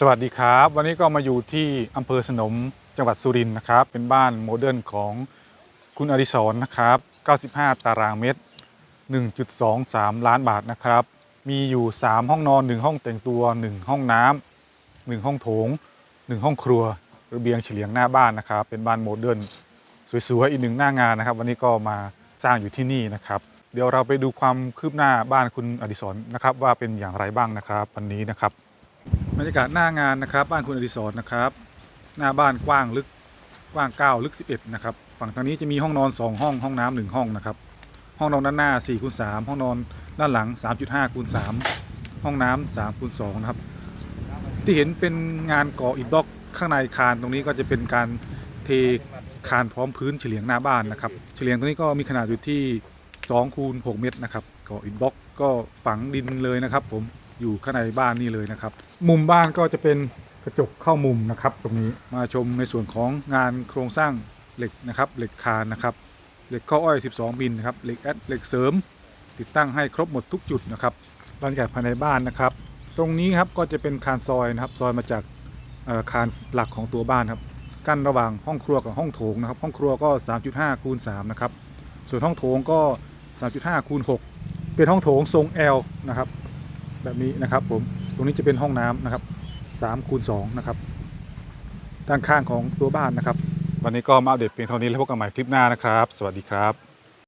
สวัสดีครับ วันนี้ก็มาอยู่ที่อำเภอสนมจังหวัดสุรินทร์นะครับ เป็นบ้านโมเดิร์นของคุณอดิศรนะครับ 95 ตารางเมตร 1.23 ล้านบาทนะครับ มีอยู่ 3 ห้องนอน 1 ห้องแต่งตัว 1 ห้องน้ำ1ห้องโถง 1 ห้องครัว ระเบียงเฉลียงหน้าบ้านนะครับ เป็นบ้านโมเดิร์นสวยๆอีกหนึ่งหน้างานนะครับ วันนี้ก็มาสร้างอยู่ที่นี่นะครับ เดี๋ยวเราไปดูความคืบหน้าบ้านคุณอดิศรนะครับ ว่าเป็นอย่างไรบ้างนะครับ วันนี้นะครับ บรรยากาศหน้างานนะครับ บ้านคุณอดิศรนะครับ หน้าบ้านกว้างลึกกว้าง 9 ลึก 11 นะครับ ฝั่งทางนี้จะมีห้องนอน 2 ห้อง ห้องน้ำหนึ่งห้องนะครับ ห้องนอนด้านหน้า4คูณ3ห้องนอนด้านหลัง 3.5คูณ3ห้องน้ำ3คูณ2นะครับ ที่เห็นเป็นงานก่ออิฐบล็อกข้างในคานตรงนี้ก็จะเป็นการเทคานพร้อมพื้นเฉลียงหน้าบ้านนะครับ เฉลียงตรงนี้ก็มีขนาดอยู่ที่2คูณ6เมตรนะครับก่ออิฐบล็อกก็ฝังดินเลยนะครับผม อยู่ข้างในบ้านนี่เลยนะครับ มุมบ้านก็จะเป็นกระจกเข้ามุมนะครับ ตรงนี้มาชมในส่วนของงานโครงสร้างเหล็กนะครับ เหล็กคานนะครับ เหล็กข้ออ้อย 12 มิลนะครับ เหล็กแอดเหล็กเสริม ติดตั้งให้ครบหมดทุกจุดนะครับบรรยากาศภายในบ้านนะครับ ตรงนี้ครับก็จะเป็นคานซอยนะครับ ซอยมาจากคานหลักของตัวบ้านครับ กั้นระหว่างห้องครัวกับห้องโถงนะครับ ห้องครัวก็ 3.5คูณ3นะครับ ส่วนห้องโถงก็ 3.5คูณ6เป็นห้องโถงทรง L นะครับ แบบนี้นะครับผมตรงนี้จะเป็นห้องน้ำนะครับ3คูณ2นะครับด้านข้างของตัวบ้านนะครับ วันนี้ก็มาอัปเดตเพียงเท่านี้แล้วพบกันใหม่คลิปหน้านะครับ สวัสดีครับ